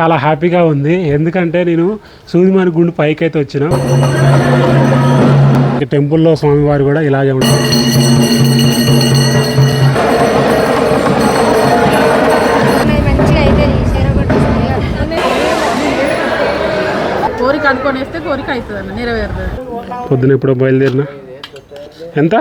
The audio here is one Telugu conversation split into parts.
చాలా హ్యాపీగా ఉంది. ఎందుకంటే నేను సూదిమాని గుండు పైకి అయితే వచ్చిన టెంపుల్లో స్వామివారు కూడా ఇలాగే ఉంటారు. కోరిక అనుకొని వేస్తే కోరిక అవుతుంది అన్న నెరవేరుతుంది. పొద్దున ఎప్పుడో బయలుదేరిన? ఎంత?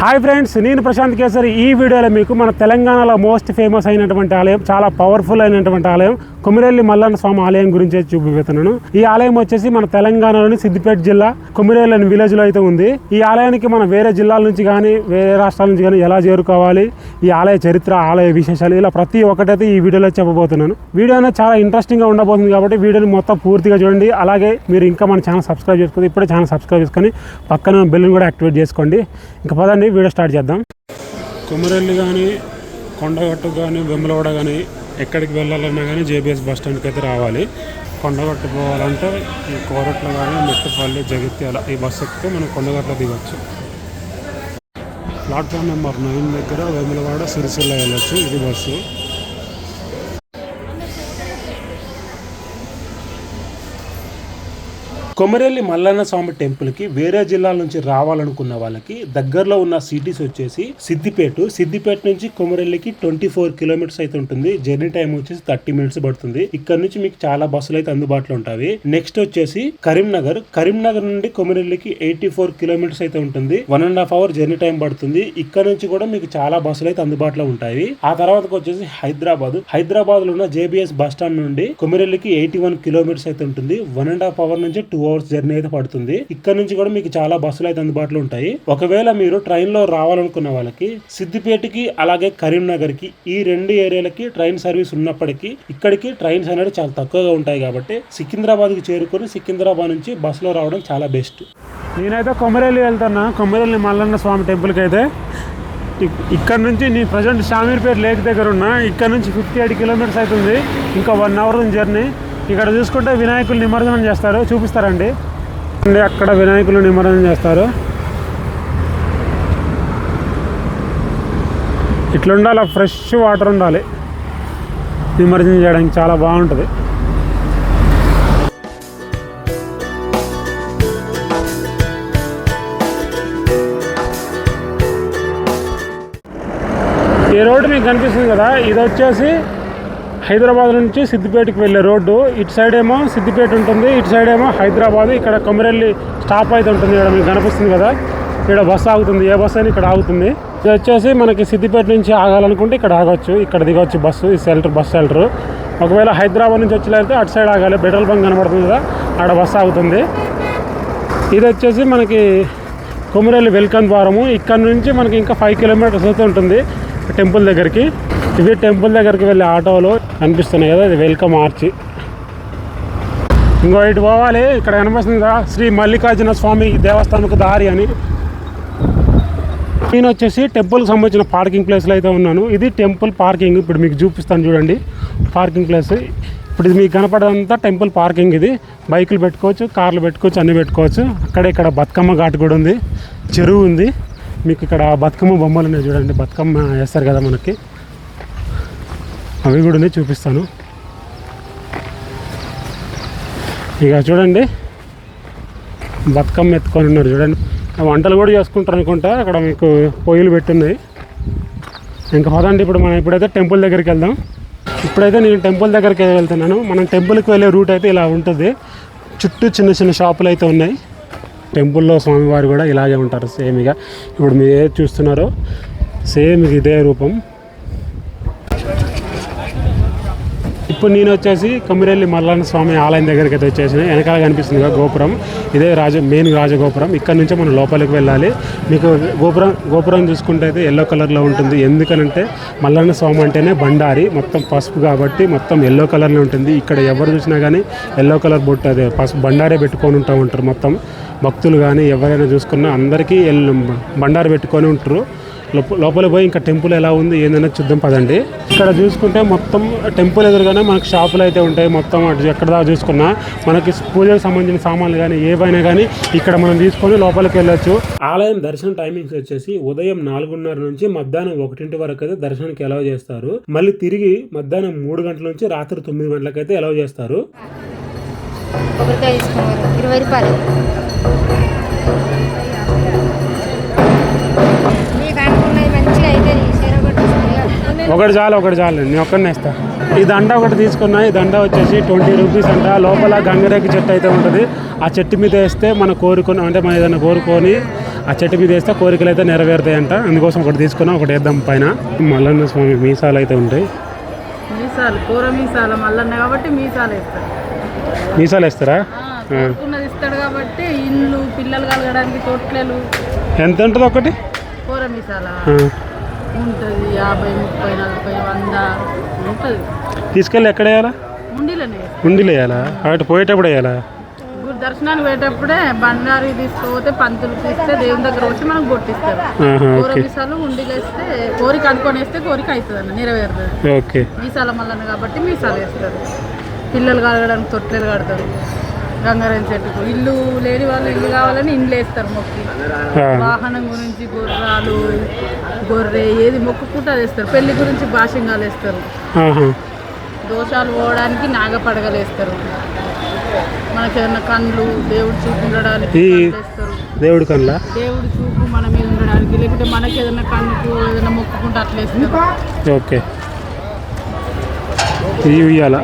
హాయ్ ఫ్రెండ్స్ నేను ప్రశాంత్ కేసరి. ఈ వీడియోలో మీకు మన తెలంగాణలో మోస్ట్ ఫేమస్ అయినటువంటి ఆలయం చాలా పవర్ఫుల్ అయినటువంటి ఆలయం కొమిరెల్లి మల్లన్న స్వామి ఆలయం గురించి చూపిస్తున్నాను ఈ ఆలయం వచ్చేసి మన తెలంగాణలోని సిద్దిపేట జిల్లా కొమిరెల్లి విలేజ్లో అయితే ఉంది. ఈ ఆలయానికి మనం వేరే జిల్లాల నుంచి కానీ వేరే రాష్ట్రాల నుంచి కానీ ఎలా చేరుకోవాలి ఈ ఆలయ చరిత్ర ఆలయ విశేషాలు ఇలా ప్రతి ఒక్కటైతే ఈ వీడియోలో చెప్పబోతున్నాను. వీడియో అనేది చాలా ఇంట్రెస్టింగ్గా ఉండబోతుంది కాబట్టి వీడియోని మొత్తం పూర్తిగా చూడండి. అలాగే మీరు ఇంకా మన ఛానల్ సబ్స్క్రైబ్ చేసుకోండి ఇప్పుడే ఛానల్ సబ్స్క్రైబ్ చేసుకొని పక్కన బెల్ని కూడా యాక్టివేట్ చేసుకోండి. ఇంకా పదండి వీడియో స్టార్ట్ చేద్దాం. కొమరెల్లి కానీ కొండగట్టు కానీ వెమ్మలవాడ కానీ ఎక్కడికి వెళ్ళాలన్నా కానీ జేబీఎస్ బస్ స్టాండ్కి అయితే రావాలి. కొండగట్టు పోవాలంటే ఈ కోరట్లో కానీ మెట్టుపల్లి జగిత్యాల ఈ బస్సు ఎక్కితే మనం కొండగట్ల దిగొచ్చు. ప్లాట్ఫామ్ నెంబర్ నైన్ దగ్గర వేములవాడ సిరిసిల్ల వెళ్ళొచ్చు. ఇది బస్సు. కొమరెల్లి మల్లన్న స్వామి టెంపుల్కి వేరే జిల్లాల నుంచి రావాలనుకున్న వాళ్ళకి దగ్గరలో ఉన్న సిటీస్ వచ్చేసి సిద్దిపేట. సిద్దిపేట నుంచి కొమరెల్లికి ట్వంటీ ఫోర్ కిలోమీటర్స్ అయితే ఉంటుంది. జర్నీ టైం వచ్చేసి థర్టీ మినిట్స్ పడుతుంది. ఇక్కడ నుంచి మీకు చాలా బస్సులు అయితే అందుబాటులో ఉంటాయి. నెక్స్ట్ వచ్చేసి కరీంనగర్. కరీంనగర్ నుండి కొమరెల్లికి ఎయిటీ ఫోర్ కిలోమీటర్స్ అయితే ఉంటుంది. One and half hour journey time పడుతుంది. ఇక్కడ నుంచి కూడా మీకు చాలా బస్సులు అయితే అందుబాటులో ఉంటాయి. ఆ తర్వాత వచ్చేసి హైదరాబాద్. హైదరాబాద్లో ఉన్న జేబీఎస్ బస్ స్టాండ్ నుండి కొమరెల్లికి ఎయిటీ వన్ కిలోమీటర్స్ అయితే ఉంటుంది. వన్ అండ్ హాఫ్ అవర్ నుంచి టూ అవర్స్ జర్నీ అయితే పడుతుంది. ఇక్కడ నుంచి కూడా మీకు చాలా బస్సులు అయితే అందుబాటులో ఉంటాయి. ఒకవేళ మీరు ట్రైన్లో రావాలనుకున్న వాళ్ళకి సిద్దిపేటకి అలాగే కరీంనగర్కి ఈ రెండు ఏరియాలకి ట్రైన్ సర్వీస్ ఉన్నప్పటికీ ఇక్కడికి ట్రైన్స్ అనేవి చాలా తక్కువగా ఉంటాయి కాబట్టి సికింద్రాబాద్కి చేరుకొని సికింద్రాబాద్ నుంచి బస్సులో రావడం చాలా బెస్ట్. నేనైతే కొమరేలి వెళ్తున్నా. కొమరేలి మల్లన్న స్వామి టెంపుల్కి అయితే. ఇక్కడ నుంచి నేను ప్రజెంట్ షామీర్పేట లేక్ దగ్గర ఉన్నా. ఇక్కడ నుంచి ఫిఫ్టీ ఎయిట్ కిలోమీటర్స్ అవుతుంది. ఇంకా వన్ అవర్ జర్నీ. ఇక్కడ చూసుకుంటే వినాయకులు నిమజ్జనం చేస్తారు. చూపిస్తారండి. అండి అక్కడ వినాయకులు నిమజ్జనం చేస్తారు. ఇట్లుండాలి ఫ్రెష్ వాటర్ ఉండాలి. నిమజ్జనం చేయడానికి చాలా బాగుంటుంది. ఈ రోడ్డు మీకు కనిపిస్తుంది కదా? ఇది వచ్చేసి హైదరాబాద్ నుంచి సిద్దిపేటకి వెళ్ళే రోడ్డు. ఇటు సైడ్ ఏమో సిద్దిపేట ఉంటుంది ఇటు సైడ్ ఏమో హైదరాబాద్. ఇక్కడ కొమరెల్లి స్టాప్ అయితే ఉంటుంది ఇక్కడ మీకు కనిపిస్తుంది కదా? ఇక్కడ బస్సు ఆగుతుంది. ఏ బస్సు అయినా ఇక్కడ ఆగుతుంది. ఇది వచ్చేసి మనకి సిద్దిపేట నుంచి ఆగాలనుకుంటే ఇక్కడ ఆగొచ్చు. ఇక్కడ దిగొచ్చు బస్సు ఈ సెల్టర్ బస్ సెల్టర్ ఒకవేళ హైదరాబాద్ నుంచి వచ్చేలాగితే అటు సైడ్ ఆగాలి. పెట్రోల్ బంక్ కనబడుతుంది కదా? ఆడ బస్సు ఆగుతుంది. ఇది వచ్చేసి మనకి కొమరెల్లి వెల్కమ్ ద్వారము. ఇక్కడ నుంచి మనకి ఇంకా ఫైవ్ కిలోమీటర్స్ అయితే ఉంటుంది టెంపుల్ దగ్గరికి. ఇది టెంపుల్ దగ్గరికి వెళ్ళే ఆటోలు కనిపిస్తున్నాయి కదా ఇది వెల్కమ్ ఆర్చి. ఇంకో ఇటు పోవాలి ఇక్కడ కనిపిస్తుంది కదా శ్రీ మల్లికార్జున స్వామి దేవస్థానంకు దారి అని. నేను వచ్చేసి టెంపుల్కి సంబంధించిన పార్కింగ్ ప్లేస్లో అయితే ఉన్నాను. ఇది టెంపుల్ పార్కింగ్ ఇప్పుడు మీకు చూపిస్తాను చూడండి. పార్కింగ్ ప్లేస్ ఇప్పుడు ఇది మీకు కనపడేదంతా టెంపుల్ పార్కింగ్ ఇది. బైకులు పెట్టుకోవచ్చు కార్లు పెట్టుకోవచ్చు అన్నీ పెట్టుకోవచ్చు. అక్కడే ఇక్కడ బతుకమ్మ ఘాట్ కూడా ఉంది. చెరువు ఉంది. మీకు ఇక్కడ బతుకమ్మ బొమ్మలు ఉన్నాయి చూడండి. బతుకమ్మ వేస్తారు కదా మనకి. అవి కూడా ఉన్నాయి చూపిస్తాను. ఇక చూడండి బతుకమ్మ ఎత్తుకొని ఉన్నారు చూడండి. వంటలు కూడా చేసుకుంటారు అనుకుంటా అక్కడ మీకు పొయ్యిలు పెట్టున్నాయి. ఇంకా పదండి ఇప్పుడు మనం ఇప్పుడైతే టెంపుల్ దగ్గరికి వెళ్దాం. ఇప్పుడైతే నేను టెంపుల్ దగ్గరికి వెళ్తున్నాను. మనం టెంపుల్కి వెళ్ళే రూట్ అయితే ఇలా ఉంటుంది. చుట్టూ చిన్న చిన్న షాపులు అయితే ఉన్నాయి. టెంపుల్లో స్వామివారు కూడా ఇలాగే ఉంటారు సేమ్గా ఇప్పుడు మీరు ఏది చూస్తున్నారో సేమ్ ఇదే రూపం. ఇప్పుడు నేను వచ్చేసి కొమిరెల్లి మల్లన్న స్వామి ఆలయం దగ్గరికి అయితే వచ్చేసిన వెనకాల కనిపిస్తుంది కదా గోపురం. ఇదే రాజ మెయిన్ రాజగోపురం. ఇక్కడ నుంచే మనం లోపలికి వెళ్ళాలి. మీకు గోపురం గోపురం చూసుకుంటే అయితే ఎల్లో కలర్లో ఉంటుంది. ఎందుకనంటే మల్లన్న స్వామి అంటేనే బండారి. మొత్తం పసుపు కాబట్టి మొత్తం ఎల్లో కలర్లో ఉంటుంది. ఇక్కడ ఎవరు చూసినా కానీ ఎల్లో కలర్ బొట్టు అదే పసుపు బండారే పెట్టుకొని ఉంటా ఉంటారు మొత్తం. భక్తులు కానీ ఎవరైనా చూసుకున్నా అందరికీ ఎల్ బండారు పెట్టుకొని ఉంటారు. లోపలికి పోయి ఇంకా టెంపుల్ ఎలా ఉంది ఏందనేది చూద్దాం పదండి. ఇక్కడ చూసుకుంటే మొత్తం టెంపుల్ ఎదురుగానే మనకు షాపులు అయితే ఉంటాయి. మొత్తం అటు ఎక్కడ దాకా చూసుకున్నా మనకి పూజకు సంబంధించిన సామాన్లు కానీ ఏవైనా కానీ ఇక్కడ మనం తీసుకొని లోపలికి వెళ్ళొచ్చు. ఆలయం దర్శనం టైమింగ్స్ వచ్చేసి ఉదయం నాలుగున్నర నుంచి మధ్యాహ్నం ఒకటింటి వరకు అయితే దర్శనానికి అలౌ చేస్తారు. మళ్ళీ తిరిగి మధ్యాహ్నం మూడు గంటల నుంచి రాత్రి తొమ్మిది గంటలకైతే అయితే అలౌ చేస్తారు ఇరవై రూపాయలు. ఒకటి చాలు ఒకటి చాలు. నేను ఒక్కడినే ఇస్తా. ఈ దండ ఒకటి తీసుకున్నా ఈ దండ వచ్చేసి ట్వంటీ రూపీస్ అంట. లోపల గంగరేగి చెట్టు అయితే ఉంటుంది. ఆ చెట్టు మీద వేస్తే మన కోరుకొని అంటే మనం ఏదైనా కోరుకొని ఆ చెట్టు మీద వేస్తే కోరికలు అయితే నెరవేరుతాయంట. అందుకోసం ఒకటి తీసుకున్నా ఒకటి వేద్దాం పైన. మల్లన్న స్వామి మీసాలు అయితే ఉంటాయి. మీసాలు కూర మీసాలు మల్లన్న కాబట్టి మీసాలు వేస్తారు. మీసాలు వేస్తారా? ఇస్తాడు కాబట్టి ఇల్లు పిల్లలు కలగడానికి తొట్లలు. ఎంత ఉంటుంది ఒకటి? కూర మీసాల. ఉంటుంది. యాభై ముప్పై నలభై వంద ఉంటుంది. తీసుకెళ్ళి ఎక్కడ వేయాలా? ఉండిలోనే. ఉండిలో వేయాలా? అటు పోయేటప్పుడు వేయాలా? గుడి దర్శనానికి పోయేటప్పుడే బండారి తీసుకుపోతే పంతులు ఇస్తే దేవుని దగ్గర వచ్చి మనం కొట్టిస్తారు కూర మీసాలు ఉండిలో వేస్తే కోరిక అనుకొని వేస్తే కోరిక అవుతుంది అన్న నెరవేరుతుంది. ఓకే. మీసాల మల్లన్న కాబట్టి మీసాలు వేస్తారు. పిల్లలు కలగడానికి తొట్టెలు కడతారు. గంగారాయణ చెట్టుకు. ఇల్లు లేని వాళ్ళు ఇల్లు కావాలని ఇండ్లు వేస్తారు మొక్కి. వాహనం గురించి గుర్రాలు గొర్రె ఏది మొక్కుకుంటే వేస్తారు. పెళ్ళి గురించి భాషంగాలు వేస్తారు. దోషాలు పోవడానికి నాగపడగలు వేస్తారు. మనకి ఏదైనా కండ్లు దేవుడు చూపు ఉండడానికి దేవుడి కల్లా దేవుడి చూపు మన మీద ఉండడానికి లేకుంటే మనకి ఏదైనా కన్నుకు ఏదైనా మొక్కుకుంటే అట్లా వేస్తారు. ఓకే. ఉయ్యాల.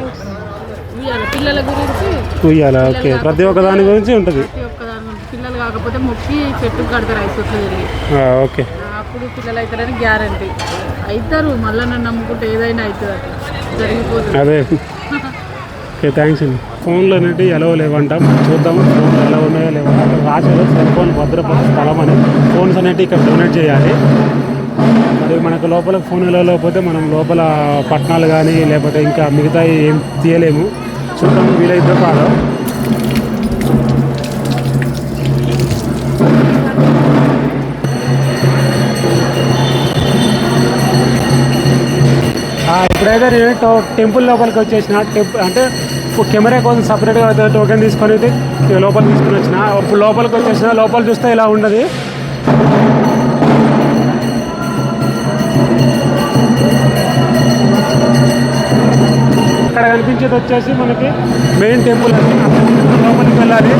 ఉయ్యాల. పిల్లల గురించి ఉయ్యాల ఓకే. ప్రతి ఒక్క దాని గురించి ఉంటుంది. ప్రతి ఒక్క దాని గురించి. పిల్లలు కాకపోతే మొక్కి చెట్టు కడతారు తిరిగి. ఆ, ఓకే. అప్పుడు పిల్లలు అవుతారని గ్యారంటీ. అవుతారు మళ్ళీ నన్ను నమ్ముకుంటే ఏదైనా అవుతుంది అట్లా. జరిగిపోతుంది. అదే. ఓకే థ్యాంక్స్ అండి. ఫోన్లు అనేవి ఎలా లేవంట? మనం చూద్దాము ఫోన్లు ఎలా ఉన్నాయో లేవంట. అక్కడ రాశారు సెల్ ఫోన్ భద్రపరిచే స్థలం అని. ఫోన్స్ అనేవి ఇక్కడ డొనేట్ చేయాలి. మరి మనకు లోపల ఫోన్ ఎలా లేకపోతే మనం లోపల పట్టణాలు కానీ లేకపోతే ఇంకా మిగతా ఏం తీయలేము. చూద్దాం వీలైతే కాదు ఇప్పుడైతే నేను టో- టెంపుల్ లోపలికి వచ్చేసిన. టెంపుల్ అంటే కెమెరా కోసం సపరేట్గా టోకెన్ తీసుకొని అయితే లోపలికి తీసుకొని వచ్చిన. ఇప్పుడు లోపలికి వచ్చేసిన. లోపల చూస్తే ఇలా ఉండదు. ఇక్కడ కనిపించేది వచ్చేసి మనకి మెయిన్ టెంపుల్ అండి. లోపలికి వెళ్ళాలి.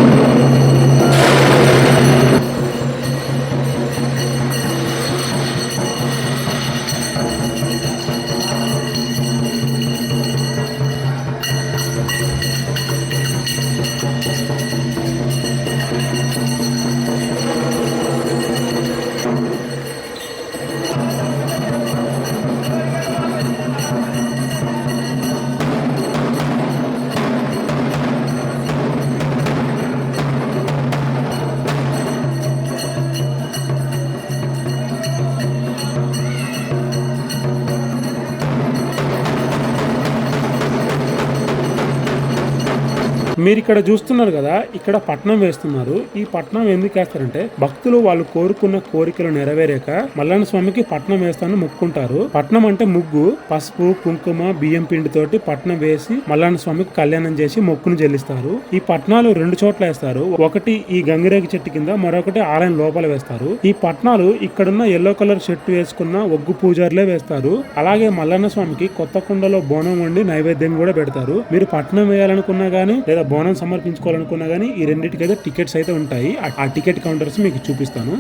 మీరు ఇక్కడ చూస్తున్నారు కదా ఇక్కడ పట్నం వేస్తున్నారు. ఈ పట్నం ఎందుకు వేస్తారంటే భక్తులు వాళ్ళు కోరుకున్న కోరికలు నెరవేరాక మల్లన్న స్వామికి పట్నం వేస్తాను మొక్కుంటారు. పట్నం అంటే ముగ్గు పసుపు కుంకుమ బియ్యం పిండి తోటి పట్నం వేసి మల్లన్న స్వామికి కళ్యాణం చేసి మొక్కును చెల్లిస్తారు. ఈ పట్నాలు రెండు చోట్ల వేస్తారు. ఒకటి ఈ గంగిరేగి చెట్టు కింద మరొకటి ఆలయం లోపల వేస్తారు. ఈ పట్నాలు ఇక్కడున్న ఎల్లో కలర్ షర్ట్ వేసుకున్న ఒగ్గు పూజారులే వేస్తారు. అలాగే మల్లన్న స్వామికి కొత్త కుండలో బోనం వండి నైవేద్యం కూడా పెడతారు. మీరు పట్నం వేయాలనుకున్నా గానీ లేదా బోనం సమర్పించుకోవాలనుకున్నా కానీ ఈ రెండింటికైతే టికెట్స్ అయితే ఉంటాయి. ఆ టికెట్ కౌంటర్స్ మీకు చూపిస్తాను.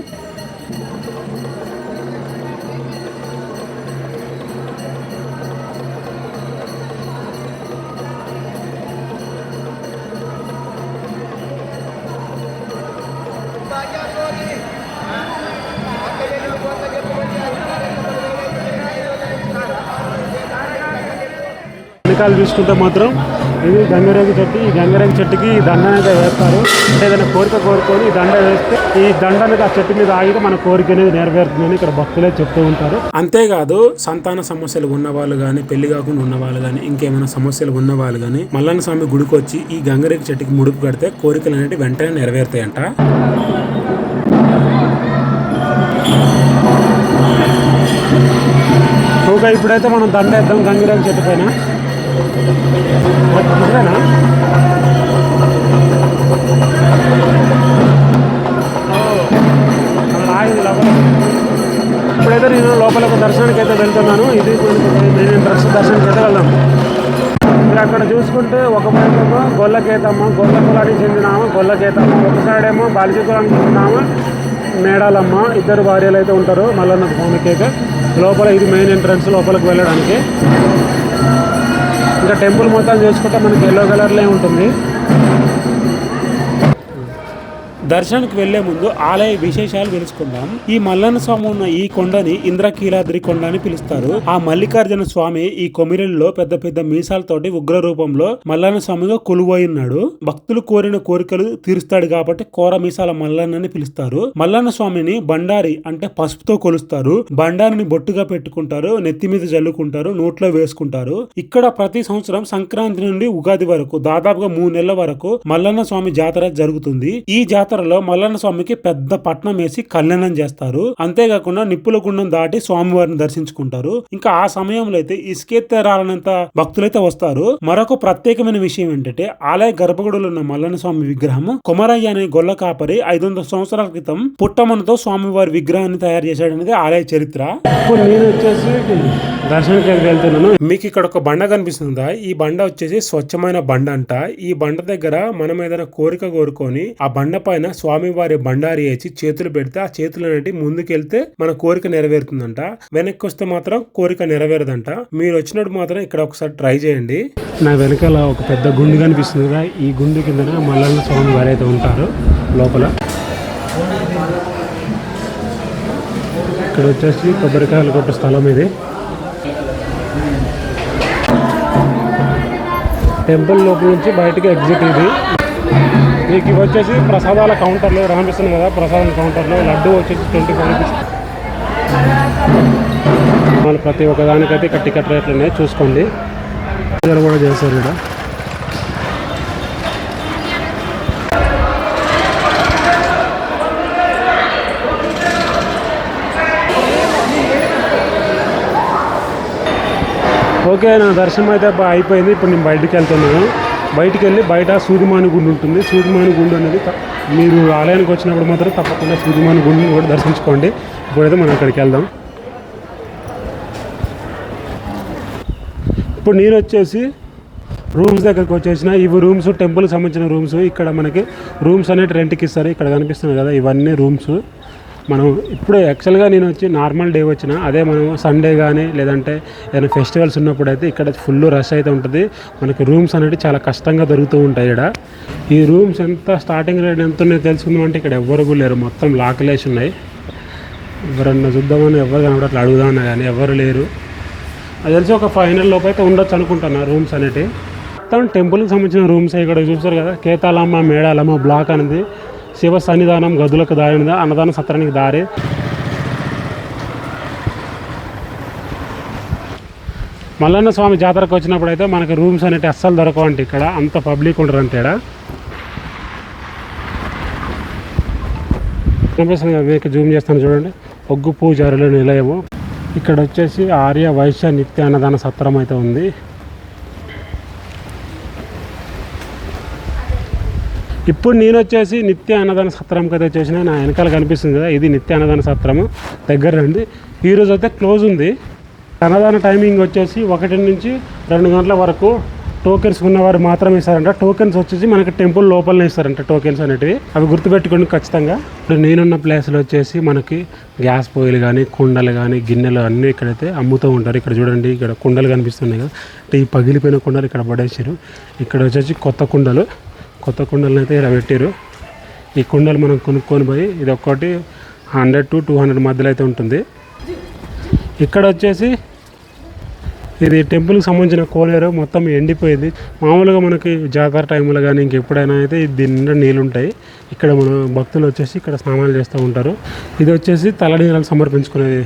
వెనకాల చూసుకుంటే మాత్రం ఇది గంగరేగి చెట్టు. ఈ గంగరేగి చెట్టుకి దండ అనేది వేస్తారు. అంటే ఏదైనా కోరిక కోరుకొని దండ వేస్తే ఈ దండ అనేది ఆ చెట్టు మీద ఆగితే మన కోరిక అనేది నెరవేరుతుందని ఇక్కడ భక్తులే చెప్తూ ఉంటారు. అంతేకాదు సంతాన సమస్యలు ఉన్న వాళ్ళు కానీ పెళ్ళి కాకుండా ఉన్న వాళ్ళు కానీ ఇంకేమైనా సమస్యలు ఉన్న వాళ్ళు కానీ మల్లన్న స్వామి గుడికి వచ్చి ఈ గంగరేగి చెట్టుకి ముడుపు కడితే కోరికలు అనేవి వెంటనే నెరవేరుతాయంట. ఓకే ఇప్పుడైతే మనం దండ వేద్దాం గంగిరాజు చెట్టు పైన. ఇప్పుడైతే నేను లోపల. ఇప్పుడైతే నేను దర్శనానికి అయితే వెళ్తున్నాను. ఇది నేను దర్శ దర్శనానికి అయితే వెళ్దాం మీరు అక్కడ చూసుకుంటే ఒక వైపు గొల్లకేతమ్మ గొల్ల కులానికి చెందినామా గొల్లకేతమ్మ ఒక సైడ్ ఏమో బాలిజీ కులానికి చెందినామా మేడాలమ్మ ఇద్దరు భార్యలు అయితే ఉంటారు. మల్లన్న భూమికి అయితే లోపల ఇది మెయిన్ ఎంట్రన్స్ లోపలికి వెళ్ళడానికి. ఇంకా టెంపుల్ మొత్తం చూసుకుంటే మనకి ఎల్లో కలర్లో ఉంటుంది. దర్శనానికి వెళ్ళే ముందు ఆలయ విశేషాలు తెలుసుకుందాం. ఈ మల్లన్న స్వామి ఉన్న ఈ కొండని ఇంద్రకీలాద్రి కొండ అని పిలుస్తారు. ఆ మల్లికార్జున స్వామి ఈ కొమిరెల్లో పెద్ద పెద్ద మీసాలతోటి ఉగ్ర రూపంలో మల్లన్న స్వామిగా కొలువై ఉన్నాడు. భక్తులు కోరిన కోరికలు తీరుస్తాడు కాబట్టి కోర మీసాల మల్లన్న అని పిలుస్తారు. మల్లన్న స్వామిని బండారి అంటే పసుపుతో కొలుస్తారు. బండారిని బొట్టుగా పెట్టుకుంటారు నెత్తి మీద జల్లుకుంటారు నోట్లో వేసుకుంటారు. ఇక్కడ ప్రతి సంవత్సరం సంక్రాంతి నుండి ఉగాది వరకు దాదాపుగా మూడు నెలల వరకు మల్లన్న స్వామి జాతర జరుగుతుంది. ఈ జాతర జాతరలో మల్లన్న స్వామికి పెద్ద పట్నం వేసి కళ్యాణం చేస్తారు. అంతేకాకుండా నిప్పుల గుండం దాటి స్వామివారిని దర్శించుకుంటారు. ఇంకా ఆ సమయంలో అయితే ఇసుకెత్తే రాలనంత భక్తులైతే వస్తారు. మరొక ప్రత్యేకమైన విషయం ఏంటంటే ఆలయ గర్భగుడిలో ఉన్న మల్లన్న స్వామి విగ్రహం కొమరయ్య అనే గొల్ల కాపరి ఐదు వందల సంవత్సరాల క్రితం పుట్టమనతో స్వామివారి విగ్రహాన్ని తయారు చేశాడనేది ఆలయ చరిత్ర. నేను వచ్చేసి దర్శనానికి వెళ్తున్నాను? మీకు ఇక్కడ ఒక బండ కనిపిస్తుందా? ఈ బండ వచ్చేసి స్వచ్ఛమైన బండ అంట. ఈ బండ దగ్గర మనం ఏదైనా కోరిక కోరుకొని ఆ బండ పైన స్వామివారి బండారి వేసి చేతులు పెడితే ఆ చేతులు అనేటి ముందుకెళ్తే మన కోరిక నెరవేరుతుందంట. వెనక్కి వస్తే మాత్రం కోరిక నెరవేరదంట. మీరు వచ్చినప్పుడు మాత్రం ఇక్కడ ఒకసారి ట్రై చేయండి. నా వెనకాల ఒక పెద్ద గుండు కనిపిస్తుంది కదా ఈ గుండు కింద మల్లన్న స్వామి వారు అయితే ఉంటారు లోపల. ఇక్కడ వచ్చేసి కొబ్బరికాయలు కొట్టే స్థలం ఇది. టెంపుల్ లోపల నుంచి బయటకు ఎగ్జిట్ ఇది. మీకు ఇవి వచ్చేసి ప్రసాదాల కౌంటర్లు కనిపిస్తుంది కదా ప్రసాదాల కౌంటర్లో లడ్డు వచ్చేసి ట్వంటీ ఫైవ్ రూపీస్ వాళ్ళు ప్రతి ఒక్కదానికైతే ఇక్కడ టికెట్ రేట్లు ఉన్నాయి చూసుకోండి. కూడా చేస్తారు ఇక్కడ. ఓకే నా దర్శనం అయితే అయిపోయింది. ఇప్పుడు నేను బయటికి వెళ్తున్నాను. బయటికి వెళ్ళి బయట సూర్యమాని గుండు ఉంటుంది. సూర్యమాని గుండు అనేది మీరు ఆలయానికి వచ్చినప్పుడు మాత్రం తప్పకుండా సూర్యమాని గుండుని కూడా దర్శించుకోండి. ఇప్పుడైతే మనం అక్కడికి వెళ్దాం. ఇప్పుడు నేను వచ్చేసి రూమ్స్ దగ్గరికి వచ్చేసిన ఇవి రూమ్స్ టెంపుల్కి సంబంధించిన రూమ్స్ ఇక్కడ మనకి రూమ్స్ అనేవి రెంట్కి ఇస్తారు. ఇక్కడ కనిపిస్తున్నాయి కదా ఇవన్నీ రూమ్స్. మనం ఇప్పుడు యాక్చువల్గా నేను వచ్చి నార్మల్ డే వచ్చిన అదే మనం సండే కానీ లేదంటే ఏదైనా ఫెస్టివల్స్ ఉన్నప్పుడు అయితే ఇక్కడ ఫుల్ రష్ అయితే ఉంటుంది. మనకి రూమ్స్ అనేవి చాలా కష్టంగా దొరుకుతూ ఉంటాయి ఇక్కడ ఈ రూమ్స్ ఎంత స్టార్టింగ్ రేట్ ఎంత ఉన్నాయో తెలుసుకుందాం అంటే ఇక్కడ ఎవ్వరు కూడా లేరు. మొత్తం లాకలేసి ఉన్నాయి. ఎవరన్నా చూద్దామని ఎవరు కనబడట్లా అడుగుదామన్నా కానీ ఎవరు లేరు. అది తెలిసి ఒక ఫైవ్ హండ్రెడ్ లోపు అయితే ఉండొచ్చు అనుకుంటున్నా రూమ్స్ అనేటివి. మొత్తం టెంపుల్కి సంబంధించిన రూమ్స్ ఇక్కడ చూస్తారు కదా? కేతాలమ్మ మేడాలమ్మ బ్లాక్ అనేది. శివ సన్నిధానం గదులకు దారి అన్నదాన సత్రానికి దారి. మల్లన్న స్వామి జాతరకు వచ్చినప్పుడు అయితే మనకి రూమ్స్ అనేవి అస్సలు దొరకవండి ఇక్కడ. అంత పబ్లిక్ ఉండరు అంతేడా కనిపిస్తుంది మీకు జూమ్ చేస్తాను చూడండి. ఒగ్గు పూజారుల నిలయము. ఇక్కడ వచ్చేసి ఆర్య వైశ్య నిత్య అన్నదాన సత్రం అయితే ఉంది. ఇప్పుడు నేను వచ్చేసి నిత్య అన్నదాన సత్రం కదా చేసిన నా వెనకాల కనిపిస్తుంది కదా ఇది నిత్య అన్నదాన సత్రము. దగ్గర రండి. ఈరోజు అయితే క్లోజ్ ఉంది. అన్నదాన టైమింగ్ వచ్చేసి ఒకటి నుంచి రెండు గంటల వరకు టోకెన్స్ ఉన్నవారు మాత్రమే ఇస్తారంట. టోకెన్స్ వచ్చేసి మనకి టెంపుల్ లోపలనే ఇస్తారంట టోకెన్స్ అనేటివి. అవి గుర్తుపెట్టుకోండి ఖచ్చితంగా. ఇప్పుడు నేనున్న ప్లేస్లో వచ్చేసి మనకి గ్యాస్ పొయ్యిలు కానీ కుండలు కానీ గిన్నెలు అన్నీ ఇక్కడైతే అమ్ముతూ ఉంటారు. ఇక్కడ చూడండి ఇక్కడ కుండలు కనిపిస్తున్నాయి కదా. అంటే ఈ పగిలిపోయిన కుండలు ఇక్కడ పడేసారు ఇక్కడ వచ్చేసి కొత్త కుండలు. కొత్త కుండలను అయితే ఇలా పెట్టారు ఈ కుండలు మనం కొనుక్కొని పోయి ఇది ఒక్కటి హండ్రెడ్ టు టూ హండ్రెడ్ మధ్యలో అయితే ఉంటుంది. ఇక్కడ వచ్చేసి ఇది టెంపుల్కి సంబంధించిన కోనేరు మొత్తం ఎండిపోయింది. మామూలుగా మనకి జాతర టైంలో కానీ ఇంకెప్పుడైనా అయితే దీని నిండా నీళ్ళు ఉంటాయి. ఇక్కడ మన భక్తులు వచ్చేసి ఇక్కడ స్నానాలు చేస్తూ ఉంటారు. ఇది వచ్చేసి తలనీళ్ళని సమర్పించుకునేది.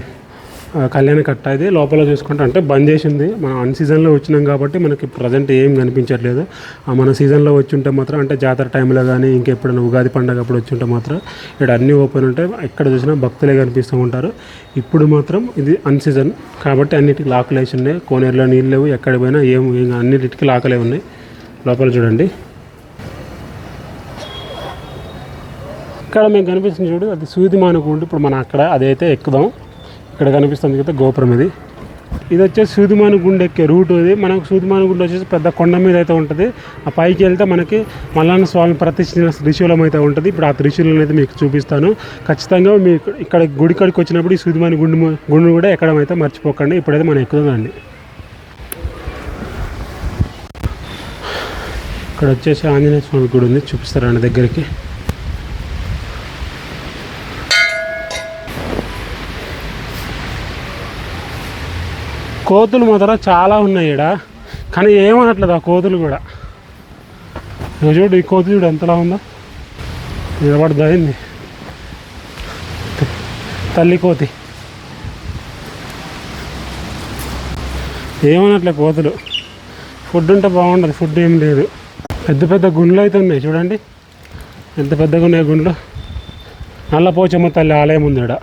కళ్యాణ కట్ట ఇది లోపల చూసుకుంటే అంటే బంద్ చేసింది. మనం అన్ సీజన్లో వచ్చినాం కాబట్టి మనకి ప్రజెంట్ ఏం కనిపించట్లేదు. ఆ, మన సీజన్లో వచ్చి ఉంటే మాత్రం అంటే జాతర టైంలో కానీ ఇంకెప్పుడైనా ఉగాది పండగ అప్పుడు వచ్చి ఉంటే మాత్రం ఇక్కడ అన్నీ ఓపెన్ ఉంటాయి ఎక్కడ చూసినా భక్తులే కనిపిస్తూ ఉంటారు. ఇప్పుడు మాత్రం ఇది అన్ సీజన్ కాబట్టి అన్నిటికీ లాకులు వేసి ఉన్నాయి. కోనేరులో నీళ్ళు లేవు ఎక్కడ పోయినా ఏం అన్నిటికీ లాకలే ఉన్నాయి. లోపల చూడండి. ఇక్కడ మేము కనిపిస్తుంది చూడు అది సూది మానుకుంటూ ఇప్పుడు మనం అక్కడ అదైతే ఎక్కుదాం. ఇక్కడ కనిపిస్తుంది కదా గోపురం ఇది. ఇది వచ్చేసి సూదిమాను గుండె ఎక్కే రూట్ ఇది. మనకు సూదిమాను గుండె వచ్చేసి పెద్ద కొండ మీద అయితే ఉంటుంది. ఆ పైకి వెళ్తే మనకి మల్లన్న స్వామి ప్రతిష్ఠించిన త్రిశూలం అయితే ఉంటుంది. ఇప్పుడు ఆ త్రిశూలం అయితే మీకు చూపిస్తాను. ఖచ్చితంగా మీ ఇక్కడ గుడి కాడికి వచ్చినప్పుడు ఈ సూదిమాని గుండు గుండు కూడా ఎక్కడం అయితే మర్చిపోకండి. ఇప్పుడైతే మనం ఎక్కుదామండి. ఇక్కడ వచ్చేసి ఆంజనేయ స్వామి గుడి ఉంది. చూపిస్తారండి దగ్గరికి? కోతులు మాత్రం చాలా ఉన్నాయి ఇక్కడ కానీ ఏమనట్లేదు ఆ కోతులు కూడా. ఇక చూడు ఈ కోతి చూడు ఎంతలా ఉందో. నిలబడదాయింది తల్లి కోతి. ఏమనట్లే కోతులు? ఫుడ్ ఉంటే బాగుండదు ఫుడ్ ఏం లేదు. పెద్ద పెద్ద గుండ్లు అయితే ఉన్నాయి చూడండి. ఎంత పెద్దగా ఉన్నాయి గుండ్లు? నల్లపోచమ్మ తల్లి ఆలయం ఉంది ఇక్కడ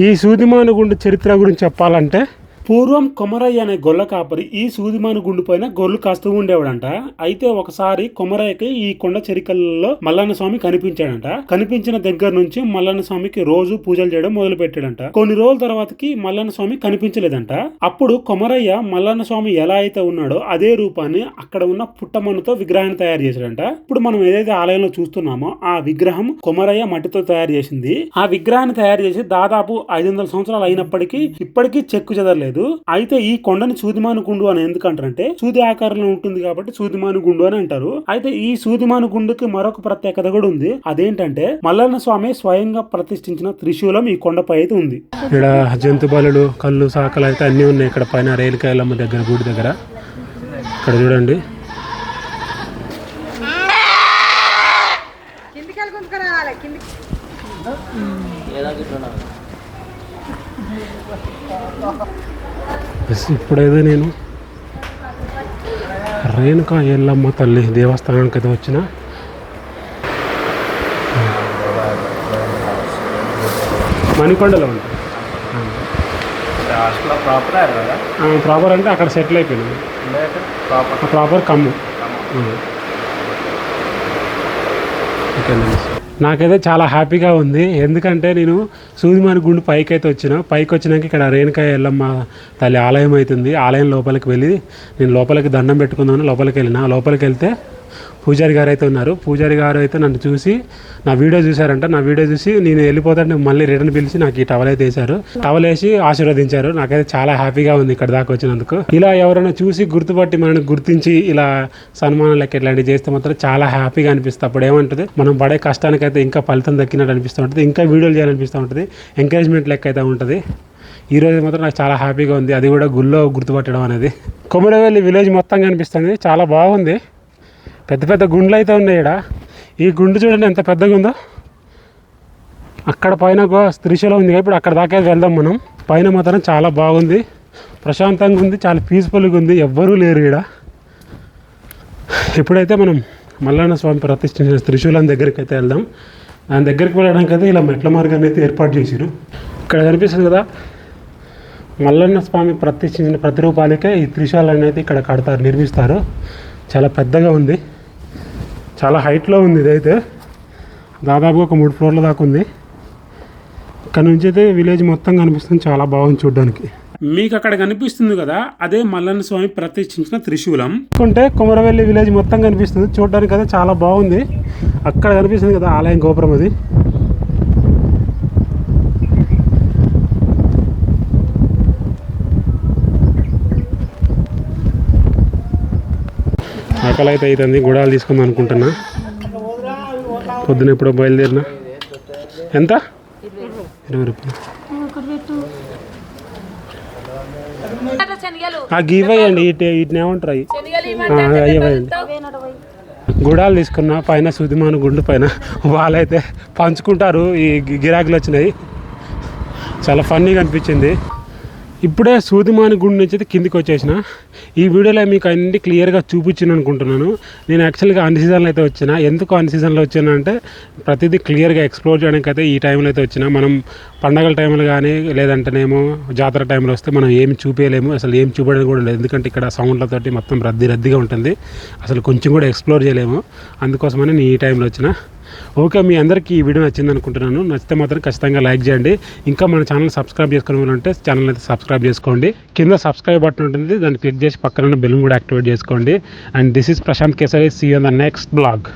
ఈ సూదిమాను గుండు చరిత్ర గురించి చెప్పాలంటే పూర్వం కొమరయ్య అనే గొల్ల కాపరి ఈ సూదిమాను గుండు పైన గొర్రెలు కాస్తూ ఉండేవాడంట. అయితే ఒకసారి కొమరయ్యకి ఈ కొండ చెరికల్లో మల్లన్న స్వామి కనిపించాడంట. కనిపించిన దగ్గర నుంచి మల్లన్న స్వామికి రోజు పూజలు చేయడం మొదలు పెట్టాడంట కొన్ని రోజుల తర్వాతకి మల్లన్న స్వామి కనిపించలేదంట. అప్పుడు కొమరయ్య మల్లన్న స్వామి ఎలా అయితే ఉన్నాడో అదే రూపాన్ని అక్కడ ఉన్న పుట్టమన్నుతో విగ్రహాన్ని తయారు చేశాడంట. ఇప్పుడు మనం ఏదైతే ఆలయంలో చూస్తున్నామో ఆ విగ్రహం కొమరయ్య మట్టితో తయారు చేసింది. ఆ విగ్రహాన్ని తయారు చేసి దాదాపు ఐదు వందల సంవత్సరాలు అయినప్పటికీ ఇప్పటికీ చెక్కు చెదరలేదు. అయితే ఈ కొండని సూదిమాను గుండు అని ఎందుకంటారంటే సూది ఆకారంలో ఉంటుంది కాబట్టి సూదిమాను గుండు అని అంటారు. అయితే ఈ సూదిమాను గుండుకి మరొక ప్రత్యేకత కూడా ఉంది. అదేంటంటే మల్లన్న స్వామి స్వయంగా ప్రతిష్ఠించిన త్రిశూలం ఈ కొండపై అయితే ఉంది. ఇక్కడ జంతు బలులు కళ్ళు సాకలు అయితే అన్నీ ఉన్నాయి ఇక్కడ పైన రైలుకాయలమ్మ దగ్గర గుడి దగ్గర. ఇక్కడ చూడండి. కిందికి. ఎస్, ఇప్పుడైతే నేను రేణుకా ఎల్లమ్మ తల్లి దేవస్థానానికి అయితే వచ్చిన. మణికొండలో హాస్టల్లో ప్రాపర్ అంటే అక్కడ సెటిల్ అయిపోయింది ప్రాపర్ కమ్ము. ఓకే నాకైతే చాలా హ్యాపీగా ఉంది. ఎందుకంటే నేను సూదిమాని గుండు పైకి అయితే వచ్చిన పైకి వచ్చినాక ఇక్కడ రేణుకాయ ఎల్లమ్మ తల్లి ఆలయం అవుతుంది ఆలయం లోపలికి వెళ్ళి నేను లోపలికి దండం పెట్టుకుందామని లోపలికి వెళ్ళిన. లోపలికి వెళ్తే పూజారి గారు అయితే ఉన్నారు. పూజారి గారు అయితే నన్ను చూసి నా వీడియో చూశారంట. నా వీడియో చూసి నేను వెళ్ళిపోతాను మళ్ళీ రిటర్న్ పిలిచి నాకు ఈ టవల్ అయితే వేశారు. టవల్ వేసి ఆశీర్వదించారు. నాకైతే చాలా హ్యాపీగా ఉంది ఇక్కడ దాకా వచ్చినందుకు. ఇలా ఎవరైనా చూసి గుర్తుపట్టి మనల్ని గుర్తించి ఇలా సన్మానం లెక్క ఇట్లాంటివి చేస్తే మాత్రం చాలా హ్యాపీగా అనిపిస్తుంది. అప్పుడు ఏమంటుంది? మనం పడే కష్టానికైతే ఇంకా ఫలితం దక్కినట్టు అనిపిస్తూ ఉంటుంది. ఇంకా వీడియోలు చేయాలనిపిస్తూ ఉంటుంది. ఎంకరేజ్మెంట్ లెక్క అయితే ఉంటుంది. ఈ రోజు మాత్రం నాకు చాలా హ్యాపీగా ఉంది. అది కూడా గుళ్ళో గుర్తుపట్టడం అనేది. కొమరవెల్లి విలేజ్ మొత్తం కనిపిస్తుంది. చాలా బాగుంది. పెద్ద పెద్ద గుండ్లు అయితే ఉన్నాయి ఇక్కడ ఈ గుండు చూడండి ఎంత పెద్దగా ఉందో. అక్కడ పైన గో త్రిశూలం ఉంది ఇప్పుడు అక్కడ దాకా వెళ్దాం మనం. పైన మాత్రం చాలా బాగుంది. ప్రశాంతంగా ఉంది చాలా పీస్ఫుల్గా ఉంది. ఎవ్వరూ లేరు ఇక్కడ ఇప్పుడైతే మనం మల్లన్న స్వామి ప్రతిష్ఠించిన త్రిశూలం దగ్గరికి అయితే వెళ్దాం. దాని దగ్గరికి వెళ్ళడానికి అయితే ఇలా మెట్ల మార్గాన్ని అయితే ఏర్పాటు చేశారు ఇక్కడ కనిపిస్తుంది కదా మల్లన్న స్వామి ప్రతిష్ఠించిన ప్రతిరూపాలకే ఈ త్రిశూలాన్ని అయితే ఇక్కడ కడతారు నిర్మిస్తారు. చాలా పెద్దగా ఉంది. చాలా హైట్లో ఉంది ఇదైతే. దాదాపు ఒక మూడు ఫ్లోర్ల దాకా ఉంది. ఇక్కడ నుంచి అయితే విలేజ్ మొత్తం కనిపిస్తుంది. చాలా బాగుంది చూడడానికి. మీకు అక్కడ కనిపిస్తుంది కదా అదే మల్లన్న స్వామి ప్రతిష్ఠించిన త్రిశూలం. అనుకుంటే కుమరవెల్లి విలేజ్ మొత్తం కనిపిస్తుంది. చూడడానికి అయితే చాలా బాగుంది. అక్కడ కనిపిస్తుంది కదా ఆలయం గోపురం అది. ఆకలి అయితే అవుతుంది గుడాలు తీసుకుందాం అనుకుంటున్నా. పొద్దున ఎప్పుడో బయలుదేరినా? ఎంత? ఇరవై రూపాయలు. ఆ ఇటు వీటిని ఏమంటారు అవి? అయ్యవేయండి గుడాలు తీసుకున్నా పైన సుదిమాను గుండు పైన వాళ్ళైతే పంచుకుంటారు ఈ గిరాకులు వచ్చినాయి. చాలా ఫన్నీగా అనిపించింది. ఇప్పుడే సూదిమాని గుడి నుంచి అయితే కిందికి వచ్చేసిన. ఈ వీడియోలో మీకు అన్ని క్లియర్గా చూపించాను అనుకుంటున్నాను. నేను యాక్చువల్గా అన్ సీజన్లో అయితే వచ్చిన. ఎందుకు అన్ సీజన్లో వచ్చాను అంటే ప్రతిదీ క్లియర్గా ఎక్స్ప్లోర్ చేయడానికి అయితే ఈ టైంలో అయితే వచ్చిన. మనం పండగల టైంలో కానీ లేదంటేనేమో జాతర టైంలో వస్తే మనం ఏమి చూపించలేము అసలు ఏం చూపడానికి కూడా లేదు. ఎందుకంటే ఇక్కడ సౌండ్లతోటి మొత్తం రద్దీ రద్దీగా ఉంటుంది. అసలు కొంచెం కూడా ఎక్స్ప్లోర్ చేయలేము. అందుకోసమని నేను ఈ టైంలో వచ్చిన. ఓకే మీ అందరికీ ఈ వీడియో నచ్చింది అనుకుంటున్నాను. నచ్చితే మాత్రం ఖచ్చితంగా లైక్ చేయండి. ఇంకా మన ఛానల్ సబ్స్క్రైబ్ చేసుకోవాలి అంటే ఛానల్ అయితే సబ్స్క్రైబ్ చేసుకోండి. కింద సబ్స్క్రైబ్ బటన్ ఉంటుంది దాన్ని క్లిక్ చేసి పక్కన బెలూన్ కూడా యాక్టివేట్ చేసుకోండి. And this is Prashant Kesari. See on the next blog